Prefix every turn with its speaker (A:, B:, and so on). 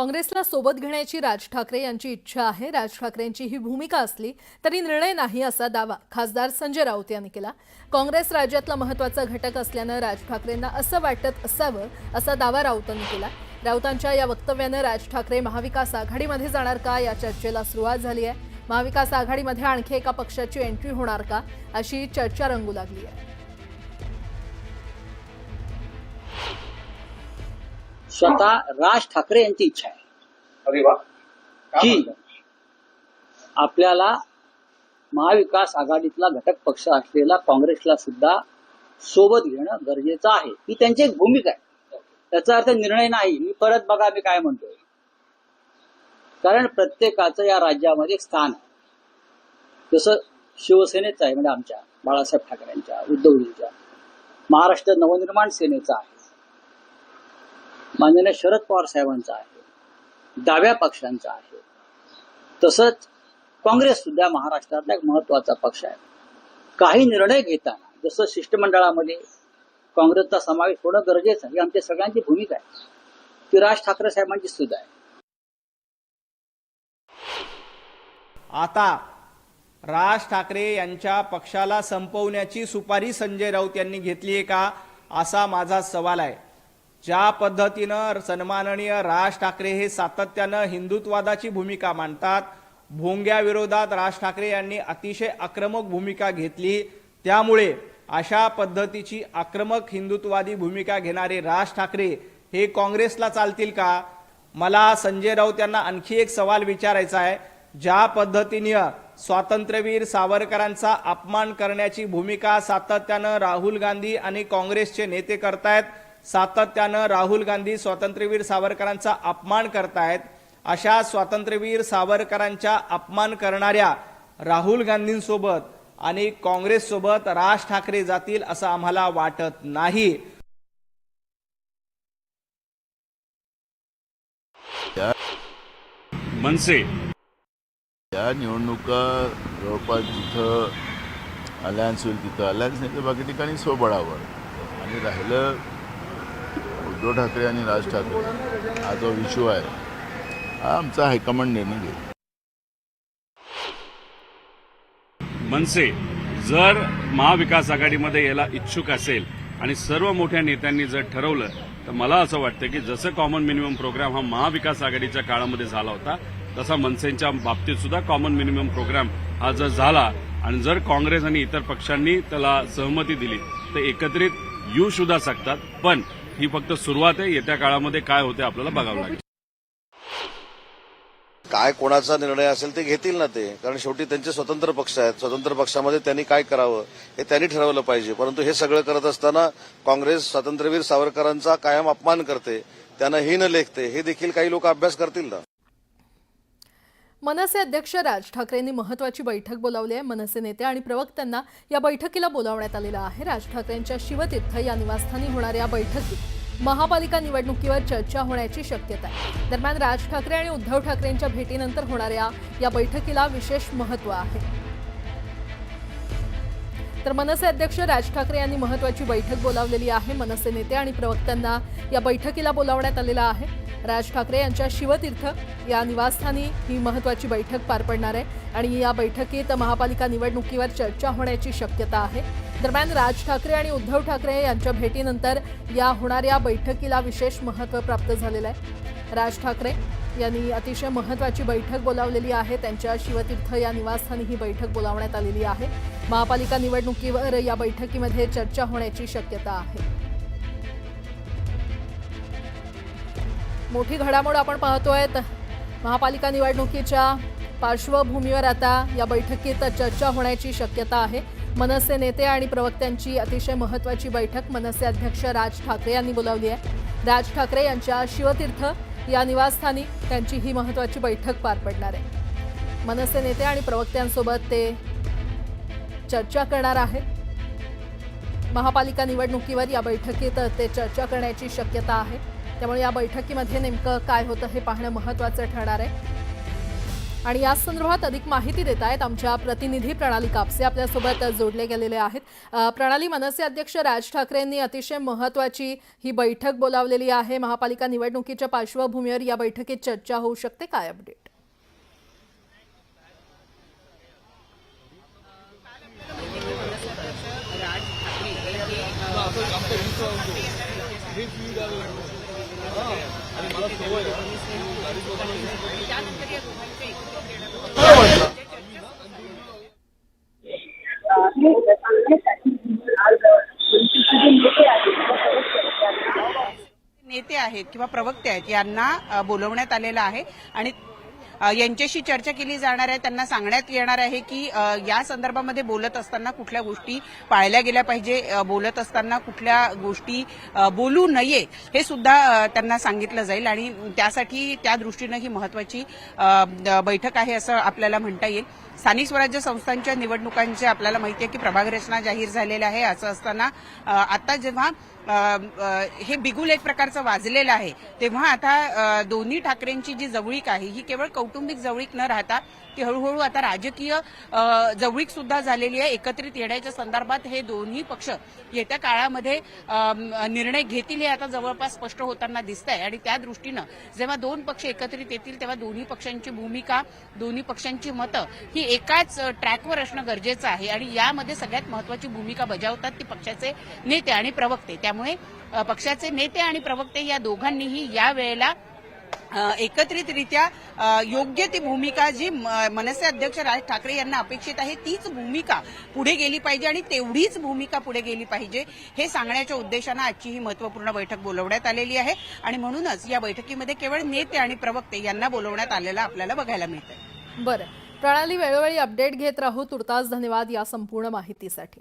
A: काँग्रेसला सोबत घेण्याची राज ठाकरे यांची इच्छा आहे. राज ठाकरेंची ही भूमिका असली तरी निर्णय नाही असा दावा खासदार संजय राऊत यांनी केला. काँग्रेस राज्यातला महत्त्वाचा घटक असल्यानं राज ठाकरेंना असं वाटत असावं असा दावा राऊतांनी केला. राऊतांच्या या वक्तव्यानं राज ठाकरे महाविकास आघाडीमध्ये जाणार का या चर्चेला सुरुवात झाली आहे. महाविकास आघाडीमध्ये आणखी एका पक्षाची एंट्री होणार का अशी चर्चा रंगू लागली आहे.
B: स्वतः राज ठाकरे यांची इच्छा आहे. की? आपल्याला महाविकास आघाडीतला घटक पक्ष असलेला काँग्रेसला सुद्धा सोबत घेणं गरजेचं आहे. ही त्यांची एक भूमिका आहे. त्याचा अर्थ निर्णय नाही. मी परत बघा मी काय म्हणतोय. कारण प्रत्येकाचं या राज्यामध्ये स्थान आहे. जसं शिवसेनेचं आहे म्हणजे आमच्या बाळासाहेब ठाकरेंच्या उद्धवजींच्या. महाराष्ट्र नवनिर्माण सेनेचा आहे. माननीय शरद पवार साहेबांचा आहे डाव्या पक्षांचा आहे. तसंच काँग्रेस सुद्धा महाराष्ट्रातला एक महत्त्वाचा पक्ष आहे. काही निर्णय घेताना जसं शिष्टमंडळामध्ये काँग्रेसचा समावेश होणं गरजेचं आहे ही आमच्या सगळ्यांची भूमिका आहे. ती राज ठाकरे साहेबांची सुद्धा आहे.
C: आता राज ठाकरे यांच्या पक्षाला संपवण्याची सुपारी संजय राऊत यांनी घेतली आहे का असा माझा सवाल आहे. ज्या पद्धतीनं सन्माननीय राज ठाकरे हे सातत्यानं हिंदुत्वादाची भूमिका मांडतात भोंग्याविरोधात राज ठाकरे यांनी अतिशय आक्रमक भूमिका घेतली त्यामुळे अशा पद्धतीची आक्रमक हिंदुत्ववादी भूमिका घेणारे राज ठाकरे हे काँग्रेसला चालतील का? मला संजय राऊत यांना आणखी एक सवाल विचारायचा आहे. ज्या पद्धतीने स्वातंत्र्यवीर सावरकरांचा अपमान करण्याची भूमिका सातत्यानं राहुल गांधी आणि काँग्रेसचे नेते करतायत सातत्यानं राहुल गांधी स्वातंत्र्यवीर सावरकरांचा अपमान करतायत अशा स्वातंत्र्यवीर सावरकरांच्या अपमान करणाऱ्या राहुल गांधींसोबत आणि काँग्रेससोबत राज ठाकरे जातील असं आम्हाला वाटत नाही.
D: मनसे.
E: या निवडणुका जवळपास जिथं अलायन्स होईल तिथं अलायन्स नाही तर बाकी ठिकाणी स्वबळावर आणि राहिलं उद्धव ठाकरे आणि राज ठाकरे. हा जो इश्यू आहे हा आमचा हायकमांड निर्णय घेईल.
D: मनसे जर महाविकास आघाडीमध्ये यायला इच्छुक असेल आणि सर्व मोठ्या नेत्यांनी जर ठरवलं तर मला असं वाटतं की जसं कॉमन मिनिमम प्रोग्राम हा महाविकास आघाडीच्या काळामध्ये झाला होता तसा मनसेच्या बाबतीत सुद्धा कॉमन मिनिमम प्रोग्राम हा जर झाला आणि जर काँग्रेस आणि इतर पक्षांनी त्याला सहमती दिली तर एकत्रित येऊ सुद्धा शकतात. पण ही फक्त सुरुवात आहे. येत्या काळामध्ये काय होते आपल्याला बघावं लागेल.
F: काय कोणाचा निर्णय असेल ते घेतील ना ते. कारण शेवटी त्यांचे स्वतंत्र पक्ष आहेत. स्वतंत्र पक्षामध्ये त्यांनी काय करावं हे त्यांनी ठरवलं पाहिजे. परंतु हे सगळं करत असताना काँग्रेस स्वातंत्र्यवीर सावरकरांचा कायम अपमान करते. त्यांना हीन लेखते. हे देखील काही लोक अभ्यास करतील ना.
A: मनसे अध्यक्ष राज ठाकरेंनी महत्वाची बैठक बोलावली आहे. मनसे नेते आणि प्रवक्त्यांना या बैठकीला बोलावण्यात आलेलं आहे. राज ठाकरेंच्या शिवतीर्थ या निवासस्थानी होणाऱ्या या बैठकीत महापालिका निवडणुकीवर चर्चा होण्याची शक्यता आहे. दरम्यान राज ठाकरे आणि उद्धव ठाकरेंच्या भेटीनंतर होणाऱ्या या बैठकीला विशेष महत्त्व आहे. तर मनसे अध्यक्ष राज ठाकरे यांनी महत्वाची बैठक बोलावलेली आहे. मनसे नेते आणि प्रवक्त्यांना या बैठकीला बोलावण्यात आलेलं आहे. राज ठाकरे यांच्या शिवतीर्थ या निवासस्थानी ही महत्वाची बैठक पार पडणार आहे. आणि या बैठकीत महापालिका निवडणुकीवर चर्चा होण्याची शक्यता आहे. दरम्यान राज ठाकरे आणि उद्धव ठाकरे यांच्या भेटीनंतर या होणाऱ्या बैठकीला विशेष महत्त्व प्राप्त झालेलं आहे. राज ठाकरे यांनी अतिशय महत्त्वाची बैठक बोलावलेली आहे. त्यांच्या शिवतीर्थ या निवासस्थानी ही बैठक बोलावण्यात आलेली आहे. महापालिका निवडणुकीवर या बैठकीमध्ये चर्चा होण्याची शक्यता आहे. मोठी घडामोड आपण पाहतोय आहेत महापालिका निवडणुकीच्या पार्श्वभूमीवर आता या बैठकीत चर्चा होण्याची शक्यता आहे. मनसे नेते आणि प्रवक्त्यांची अतिशय महत्त्वाची बैठक मनसे अध्यक्ष राज ठाकरे यांनी बोलावली आहे. राज ठाकरे यांच्या शिवतीर्थ या निवासस्थानी त्यांची ही महत्त्वाची बैठक पार पडणार आहे. मनसे नेते आणि प्रवक्त्यांसोबत ते चर्चा करणार आहेत. महापालिका निवडणुकीवर या बैठकीत ते चर्चा करण्याची शक्यता आहे. त्यामुळे या बैठकीमध्ये नेमकं काय होतं हे पाहणं महत्त्वाचं ठरणार आहे. आणि या संदर्भात अधिक माहिती देत आहेत आमच्या प्रतिनिधी प्रणाली कापसे. आपल्यासोबत जोडले गेलेले आहेत. प्रणाली मनसे अध्यक्ष राज ठाकरेंनी अतिशय महत्वाची ही बैठक बोलावलेली आहे. महापालिका निवडणुकीच्या पार्श्वभूमीवर या बैठकीत चर्चा होऊ शकते. काय अपडेट?
G: नेते आहेत किंवा प्रवक्ते आहेत यांना बोलवण्यात आलेलं आहे. आणि यांच्याशी चर्चा केली जाणार आहे. त्यांना सांगण्यात येणार आहे की या संदर्भामध्ये बोलत असताना कुठल्या गोष्टी पाळल्या गेल्या पाहिजे? बोलत असताना कुठल्या गोष्टी बोलू नये हे सुद्धा त्यांना सांगितलं जाईल. आणि त्यासाठी त्या दृष्टीनं ही महत्वाची बैठक आहे असं आपल्याला म्हणता येईल. स्थानिक स्वराज्य संस्थांच्या निवडणुकांचे आपल्याला माहिती आहे की प्रभाग रचना जाहीर झालेल्या आहे. असं असताना आता जेव्हा हे बिगुल एक प्रकारचं वाजलेलं आहे. तेव्हा आता दोन्ही ठाकरेंची जी जवळीक आहे ही केवळ कौटुंबिक जवळीक न राहता ती हळूहळू आता राजकीय जवळीक सुद्धा झालेली आहे. एकत्रित येण्याच्या संदर्भात हे दोन्ही पक्ष येत्या काळामध्ये निर्णय घेतील हे आता जवळपास स्पष्ट होताना दिसत आहे आणि त्या दृष्टीनं जेव्हा दोन पक्ष एकत्रित येतील तेव्हा दोन्ही पक्षांची भूमिका दोन्ही पक्षांची मतं ही एकाच ट्रॅकवर असणं गरजेचं आहे. आणि यामध्ये सगळ्यात महत्वाची भूमिका बजावतात ती पक्षाचे नेते आणि प्रवक्ते. त्यामुळे पक्षाचे नेते आणि प्रवक्ते या दोघांनीही या वेळेला एकत्रितरित्या योग्य ती भूमिका जी मनसे अध्यक्ष राज ठाकरे यांना अपेक्षित आहे तीच भूमिका पुढे गेली पाहिजे आणि तेवढीच भूमिका पुढे गेली पाहिजे हे सांगण्याच्या उद्देशानं आजची ही महत्त्वपूर्ण बैठक बोलवण्यात आलेली आहे. आणि म्हणूनच या बैठकीमध्ये केवळ नेते आणि प्रवक्ते यांना बोलवण्यात आलेलं आपल्याला बघायला मिळतं
A: बरं. प्रणाली वेळोवेळी अपडेट घेत राहू तुर्तास धन्यवाद या संपूर्ण माहितीसाठी.